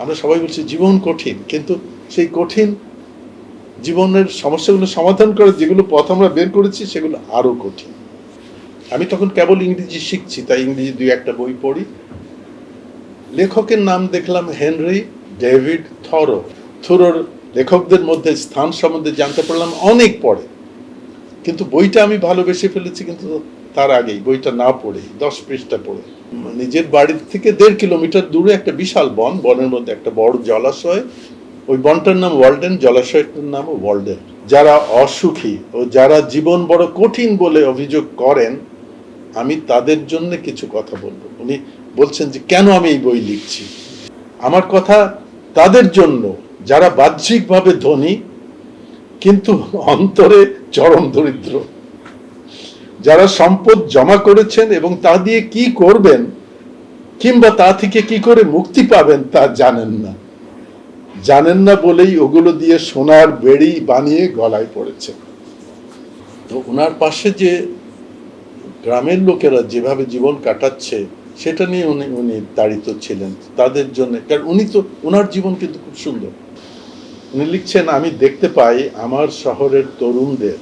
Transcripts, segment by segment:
আমরা সবাই বলছি জীবন কঠিন, কিন্তু সেই কঠিন জীবনের সমস্যাগুলো সমাধান করার যেগুলো পথ আমরা বের করেছি, সেগুলো আরও কঠিন। আমি তখন কেবল ইংরেজি শিখছি, তাই ইংরেজি দুই একটা বই পড়ি। লেখকের নাম দেখলাম হেনরি ডেভিড থরো। থোরোর লেখকদের মধ্যে স্থান সম্বন্ধে জানতে পারলাম অনেক পরে। কিন্তু বইটা আমি ভালোবেসে ফেলেছি, কিন্তু তার আগেই, বইটা না পড়ে দশ পৃষ্ঠা পড়ে। নিজের বাড়ির থেকে দেড় কিলোমিটার দূরে একটা বিশাল বন, বনের মধ্যে একটা বড় জলাশয়। ওই বনটার নাম ওয়ার্ল্ডেন, জলাশয়টার নাম ওয়ার্ল্ডেন। যারা অসুখী ও যারা জীবন বড় কঠিন বলে অভিযোগ করেন, আমি তাদের জন্য কিছু কথা বলব। উনি বলছেন যে, কেন আমি এই বই লিখছি? আমার কথা, তাদের জন্য, যারা বাহ্যিকভাবে ধনী, কিন্তু অন্তরে চরম দরিদ্র। যারা সম্পদ জমা করেছেন এবং তা দিয়ে কি করবেন, কিংবা তা থেকে কি করে মুক্তি পাবেন তা জানেন না। জানেন না বলেই ওগুলো দিয়ে সোনার বেড়ি বানিয়ে গলায় পড়েছে। তো ওনার পাশে যে গ্রামের লোকেরা যেভাবে জীবন কাটাচ্ছে, সেটা নিয়ে উনি উনি দাঁড়িত ছিলেন তাদের জন্য। কারণ উনি তো, ওনার জীবন কিন্তু খুব সুন্দর। উনি লিখছেন, আমি দেখতে পাই আমার শহরের তরুণদের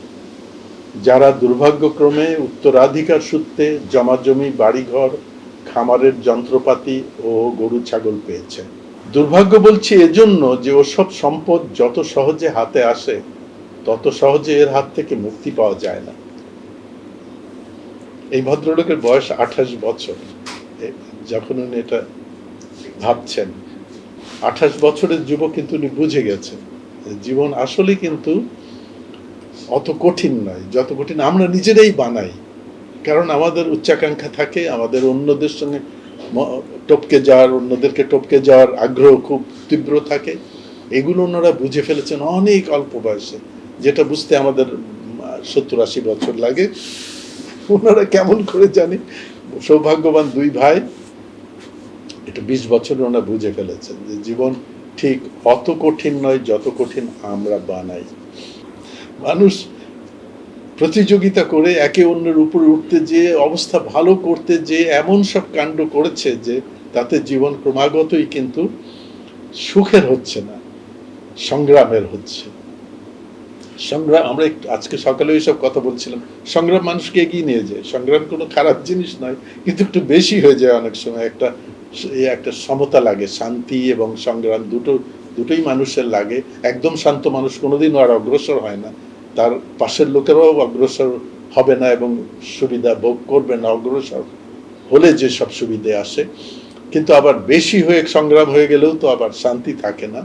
যারা দুর্ভাগ্যক্রমে উত্তরাধিকার সূত্রে জমাজমি, বাড়িঘর, খামারের যন্ত্রপাতি ও গরু ছাগল পেয়েছে দুর্ভাগ্য বলছি এজন্য যে ওসব সম্পদ যত সহজে হাতে আসে, তত সহজে এর হাত থেকে মুক্তি পাওয়া যায় না। এই ভদ্রলোকের বয়স আঠাশ বছর। যখন উনি এটা ভাবছেন, আঠাশ বছরের যুবক কিন্তু উনি বুঝে গেছেন। জীবন আসলে কিন্তু অত কঠিন নয়, যত কঠিন আমরা নিজেরাই বানাই। কারণ আমাদের উচ্চাকাঙ্ক্ষা থাকে, আমাদের অন্যদের সঙ্গে টপকে যাওয়ার, অন্যদেরকে টপকে যাওয়ার আগ্রহ খুব তীব্র থাকে। এগুলো ওনারা বুঝে ফেলেছেন অনেক অল্প বয়সে, যেটা বুঝতে আমাদের সত্তর আশি বছর লাগে। ওনারা কেমন করে জানি, সৌভাগ্যবান দুই ভাই, এটা বিশ বছর ওনারা বুঝে ফেলেছেন যে জীবন ঠিক অত কঠিন নয়, যত কঠিন আমরা বানাই। মানুষ প্রতিযোগিতা করে একে অন্যের উপরে উঠতে যে অবস্থা ভালো করতে যে এমন সব কাণ্ড করেছে যে তাতে জীবন ক্রমাগতই কিন্তু সুখের হচ্ছে না, সংগ্রামের হচ্ছে। সংগ্রাম, আমরা একটু আজকে সকালে সব কথা বলছিলাম। সংগ্রাম মানুষকে এগিয়ে নিয়ে যায়। সংগ্রাম কোনো খারাপ জিনিস নয়, কিন্তু একটু বেশি হয়ে যায় অনেক সময়। একটা একটা সমতা লাগে, শান্তি এবং সংগ্রাম দুটো, দুটোই মানুষের লাগে। একদম শান্ত মানুষ কোনোদিনও আর অগ্রসর হয় না। তার পাশের লোকেরাও অগ্রসর হবে না এবং সুবিধা ভোগ করবে না, অগ্রসর হলে যে সব সুবিধে আসে। কিন্তু আবার বেশি হয়ে সংগ্রাম হয়ে গেলেও তো আবার শান্তি থাকে না।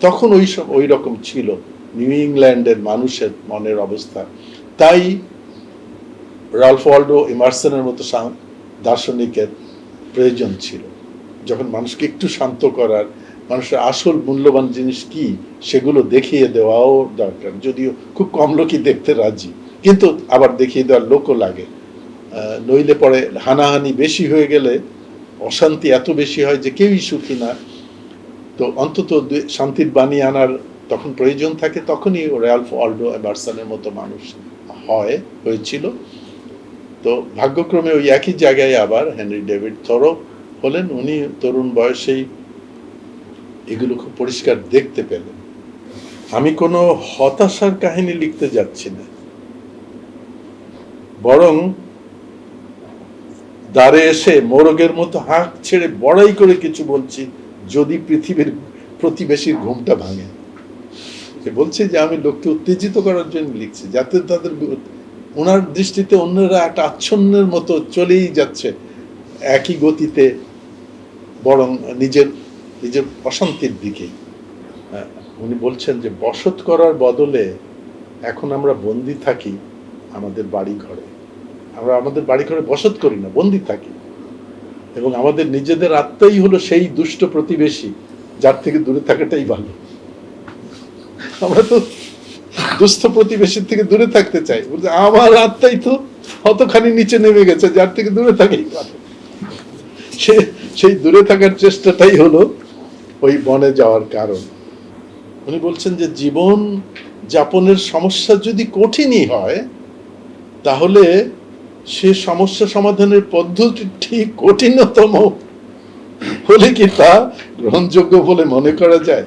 তখন ওই সব, ওই রকম ছিল নিউ ইংল্যান্ডের মানুষের মনের অবস্থা। তাই রালফ ওয়াল্ডো ইমার্সনের মতো দার্শনিকের প্রয়োজন ছিল। যখন মানুষকে একটু শান্ত করার মানুষের আসল মূল্যবান জিনিস কি, সেগুলো দেখিয়ে দেওয়াও দরকার। যদিও খুব কম লোকই দেখতে রাজি, কিন্তু আবার দেখিয়ে দেওয়ার লোকও লাগে। নইলে পরে হানাহানি বেশি হয়ে গেলে অশান্তি এত বেশি হয় যে কেউই সুখী না। তো অন্তত শান্তির বাণী আনার তখন প্রয়োজন থাকে, তখনই র্যালফ অল্ডো এমারসনের মতো মানুষ হয়, হয়েছিল। তো ভাগ্যক্রমে ওই একই জায়গায় আবার হেনরি ডেভিড থরো হলেন। উনি তরুণ বয়সেই এগুলো খুব পরিষ্কার দেখতে পেলেন। আমি কোনো হতাশার কাহিনী লিখতে যাচ্ছি না। বরং দ্বারে এসে মোরগের মতো হাঁক ছেড়ে বড়াই করে কিছু বলছি, যদি পৃথিবীর প্রতিবেশীর ঘুমটা ভাঙে। বলছে যে, আমি লোককে উত্তেজিত করার জন্য লিখছি, যাতে তাদের ওনার দৃষ্টিতে অন্যরা একটা আচ্ছন্নের মতো চলেই যাচ্ছে। একই গতিতে বরং নিজের নিজের অশান্তির দিকেই হ্যাঁ, উনি বলছেন যে বসত করার বদলে এখন আমরা বন্দি থাকি আমাদের বাড়ি ঘরে আমরা আমাদের বাড়ি ঘরে বসত করি না বন্দি থাকি। এবং আমাদের নিজেদের আত্মাই হলো সেই দুষ্ট প্রতিবেশী যার থেকে দূরে থাকাটাই ভালো। আমরা তো দুস্থ প্রতিবেশীর থেকে দূরে থাকতে চাই। আমার আত্মাই তো অতখানি নিচে নেমে গেছে যার থেকে দূরে থাকেই ভালো। সে সেই দূরে থাকার চেষ্টাটাই হলো ওই বনে যাওয়ার কারণ। উনি বলছেন যে, জীবন যাপনের সমস্যা যদি কঠিনই হয়, তাহলে সে সমস্যা সমাধানের পদ্ধতি ঠিক কঠিনতম হলে কি তা গ্রহণযোগ্য বলে মনে করা যায়?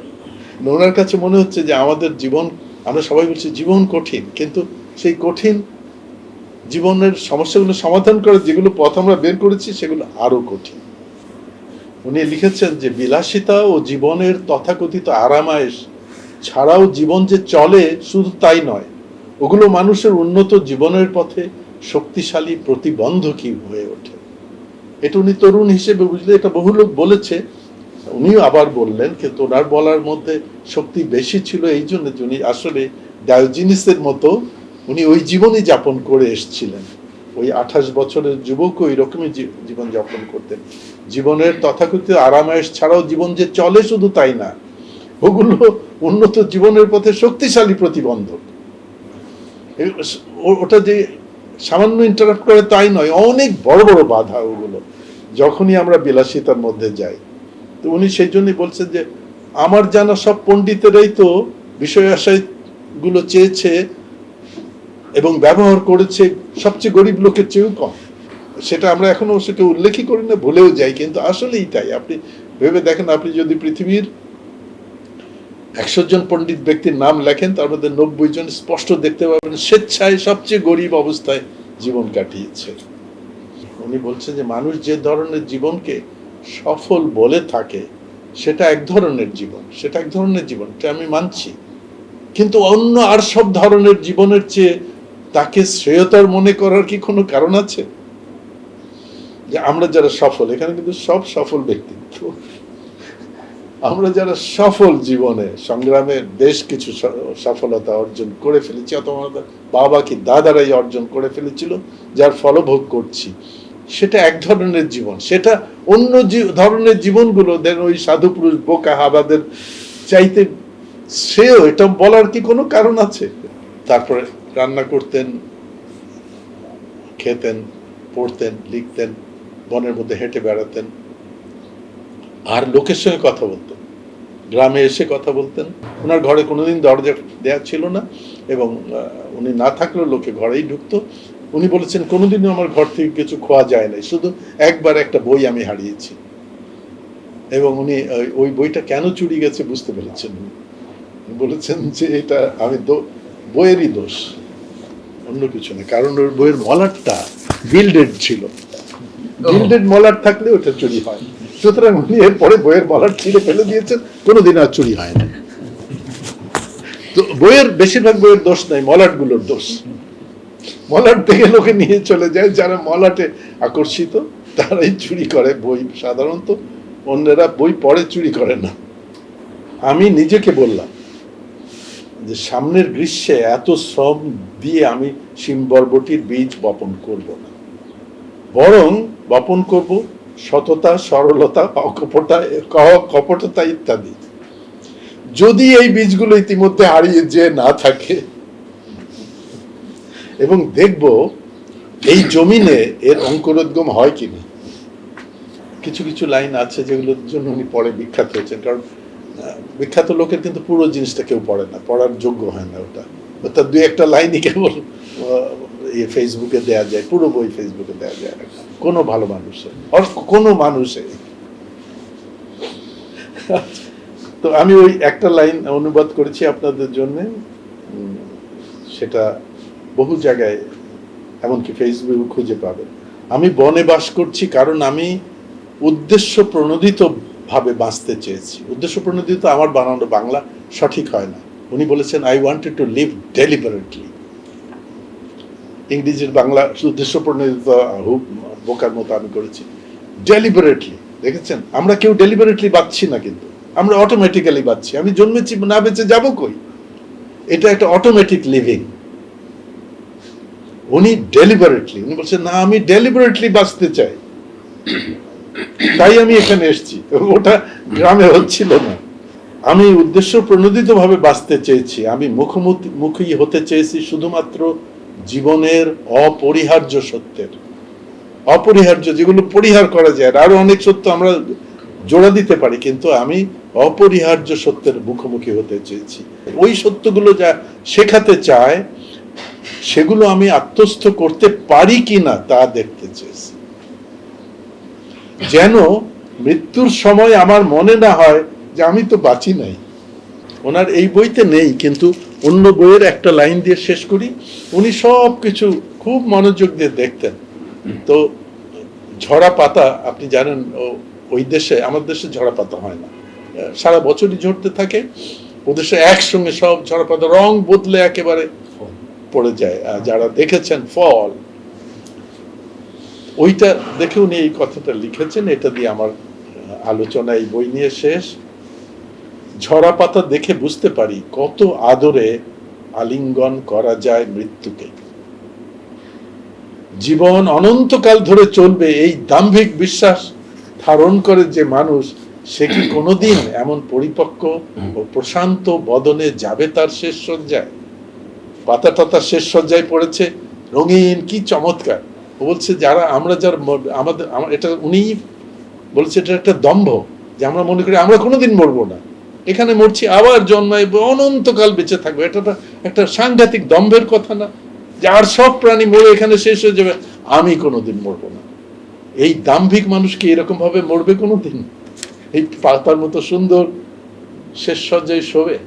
ওনার কাছে মনে হচ্ছে যে, আমাদের জীবন, আমরা সবাই বলছি জীবন কঠিন, কিন্তু সেই কঠিন জীবনের সমস্যাগুলো সমাধান করার যেগুলো পথ আমরা বের করেছি, সেগুলো আরও কঠিন। উনি লিখেছেন যে, বিলাসিতা ও জীবনের তথাকথিত আরামায়েশ ছাড়াও জীবন যে চলে, শুধু তাই নয়, ওগুলো মানুষের উন্নত জীবনের পথে শক্তিশালী প্রতিবন্ধকই হয়ে ওঠে। এটা উনি তরুণ হিসেবে বুঝলে, এটা বহু লোক বলেছে, উনিও আবার বললেন কিন্তু ওনার বলার মধ্যে শক্তি বেশি ছিল এই জন্য যে উনি আসলে ডায়োজিনিসের মতো উনি ওই জীবনই যাপন করে এসছিলেন। ওই আঠাশ বছরের যুবক ওই রকমই জী- জীবন যাপন করতেন। জীবনের তথাকথিত আরামায়েশ ছাড়াও জীবন যে চলে শুধু তাই না, ওগুলো উন্নত জীবনের পথে শক্তিশালী প্রতিবন্ধক। ওটা যে সামান্য ইন্টারাপ্ট করে তাই নয়, অনেক বড় বড় বাধা ওগুলো। যখনই আমরা বিলাসিতার মধ্যে যাই, তো উনি সেই জন্যই বলছেন যে, আমার জানা সব পণ্ডিতেরাই তো বিষয় আশয়গুলো চেয়েছে এবং ব্যবহার করেছে সবচেয়ে গরিব লোকের চেয়েও কম। সেটা আমরা এখনও সেটা উল্লেখই করি না, ভুলেও যাই, কিন্তু আসলেই তাই। আপনি ভেবে দেখেন, আপনি যদি পৃথিবীর একশো জন পণ্ডিত ব্যক্তির নাম লেখেন, তার মধ্যে নব্বই জন স্পষ্ট দেখতে পাবেন, স্বেচ্ছায় সবচেয়ে গরিব অবস্থায় জীবন কাটিয়েছে। উনি বলছেন যে, মানুষ যে ধরনের জীবনকে সফল বলে থাকে, সেটা এক ধরনের জীবন, সেটা এক ধরনের জীবন, এটা আমি মানছি। কিন্তু অন্য আর সব ধরনের জীবনের চেয়ে তাকে শ্রেয়তর মনে করার কি কোনো কারণ আছে? যে আমরা যারা সফল, এখানে কিন্তু সব সফল ব্যক্তিত্ব আমরা যারা সফল জীবনে, সংগ্রামে বেশ কিছু সফলতা অর্জন করে ফেলেছি, অথবা বাবা কি দাদারাই অর্জন করে ফেলেছিল, যার ফলভোগ করছি, সেটা এক ধরনের জীবন। সেটা অন্য ধরনের জীবনগুলো দেন ওই সাধু পুরুষ বোকা হাবাদের চাইতে শ্রেয়, এটা বলার কি কোনো কারণ আছে? তারপরে রান্না করতেন, খেতেন, পড়তেন, লিখতেন, বনের মধ্যে হেঁটে বেড়াতেন, আর লোকের সঙ্গে কথা বলতেন। গ্রামে এসে কথা বলতেন। ওনার ঘরে কোনোদিন দরজা দেয়া ছিল না এবং উনি না থাকলেও লোকে ঘরেই ঢুকতো। উনি বলেছেন, কোনোদিনও আমার ঘর থেকে কিছু খোয়া যায় নাই। শুধু একবার একটা বই আমি হারিয়েছি। এবং উনি ওই- বইটা কেন চুরি গেছে বুঝতে পেরেছেন বলেছেন যে এটা আমি বইয়েরই দোষ। অন্য কিছু না। কারণ ওর বইয়ের মলারটা বিল্ডেড ছিল। বিল্ডেড মলার থাকলে ওটা চুরি হয়। সুতরাং উনি এরপরে বইয়ের মলার ছিঁড়ে ফেলে দিয়েছেন, কোনোদিন আর চুরি হয় না। তো বইয়ের, বেশিরভাগ বইয়ের দোষ নাই মলাটগুলোর দোষ। মলাট থেকে লোকে নিয়ে চলে যায়, যারা মলাটে আকর্ষিত, তারাই চুরি করে বই সাধারণত। অন্যরা বই পড়ে, চুরি করে না। আমি নিজেকে বললাম যে সামনের গ্রীষ্মে এত শ্রম দিয়ে আমি শিম বরবটির বীজ বপন করব না। বরং বপন করব সততা, সরলতা অকপটা কপটতা ইত্যাদি। যদি এই বীজগুলো ইতিমধ্যে হারিয়ে যে না থাকে, এবং দেখব এই জমিনে এর অঙ্কুরোদ্গম হয় কিনা। কিছু কিছু লাইন আছে যেগুলোর জন্য উনি পরে বিখ্যাত হয়েছেন, কারণ বিখ্যাত লোকের কিন্তু পুরো জিনিসটা কেউ পড়ে না, পড়ার যোগ্য হয় না ওটা। তার দুই একটা লাইনই কেবল ইয়ে ফেসবুকে দেয়া যায়, পুরো বই ফেসবুকে দেয়া যায়। কোনো ভালো মানুষের আর কোনো মানুষের তো আমি ওই একটা লাইন অনুবাদ করেছি আপনাদের জন্য সেটা বহু জায়গায়, এমনকি ফেসবুক খুঁজে পাবেন। আমি বনে বাস করছি কারণ আমি উদ্দেশ্য প্রণোদিত ভাবে বাঁচতে চেয়েছি। উদ্দেশ্য প্রণোদিত আমার বানানো বাংলা সঠিক হয় না। উনি বলেছেন I wanted to live deliberately ইংরেজির বাংলা উদ্দেশ্য প্রণোদিত বোকার মতো আমি করেছি। ডেলিবারেটলি দেখেছেন? আমরা কেউ ডেলিবারেটলি বাঁচছি না কিন্তু। আমরা অটোমেটিক্যালি বাঁচছি। আমি জন্মেছি, না বেঁচে যাব কই? এটা একটা অটোমেটিক লিভিং উনি ডেলিবারেটলি উনি বলছেন, না, আমি ডেলিবারেটলি বাঁচতে চাই। তাই আমি এখানে এসেছি। ওটা গ্রামে হচ্ছিল না। আমি উদ্দেশ্য প্রণোদিত ভাবে বাঁচতে চেয়েছি। আমি মুখোমুখি মুখী হতে চেয়েছি শুধুমাত্র জীবনের অপরিহার্য সত্যের। অপরিহার্য যেগুলো পরিহার করা যায় আরও অনেক সত্য আমরা জোড়া দিতে পারি, কিন্তু আমি অপরিহার্য সত্যের মুখোমুখি হতে চেয়েছি। ওই সত্যগুলো যা শেখাতে চায়, সেগুলো আমি আত্মস্থ করতে পারি কিনা তা দেখতে চেয়েছি। যেন মৃত্যুর সময় আমার মনে না হয় যে আমি তো বাঁচি নাই। ওনার এই বইতে নেই, কিন্তু অন্য বইয়ের একটা লাইন দিয়ে শেষ করি। উনি সব কিছু খুব মনোযোগ দিয়ে দেখতেন। তো ঝরা পাতা, আপনি জানেন ওই দেশে, আমার দেশে ঝরা পাতা হয় না। সারা বছরই ঝরতে থাকে। ও দেশে একসঙ্গে সব ঝরা পাতা, রং বদলে একেবারে পড়ে যায়। যারা দেখেছেন, ফল ওইটা দেখে উনি এই কথাটা লিখেছেন, এটা দিয়ে আমার আলোচনা এই বই নিয়ে শেষ। ঝরা পাতা দেখে বুঝতে পারি কত আদরে আলিঙ্গন করা যায় মৃত্যুকে। জীবন অনন্তকাল ধরে চলবে এই দাম্ভিক বিশ্বাস ধারণ করে যে মানুষ, সে কি কোনোদিন এমন পরিপক্ক ও প্রশান্ত বদনে যাবে তার শেষ সজ্জায় পাতা টাতা শেষ সজ্জায় পড়েছে। রঙিন, কি চমৎকার! ও বলছে যারা আমরা যার আমাদের এটা উনি বলছে এটা একটা দম্ভ যে আমরা মনে করি আমরা কোনোদিন মরবো না। এখানে মরছি, আবার জন্মাইব, অনন্তকাল বেঁচে থাকব। এটা একটা সাংঘাতিক দম্ভের কথা না। যে আর সব প্রাণী মরে এখানে শেষ হয়ে যাবে, আমি কোনোদিন মরবো না। এই দাম্ভিক মানুষ কি এরকম ভাবে মরবে কোনোদিন? এই পাতার মতো সুন্দর শেষ সজ্জায় শোবে।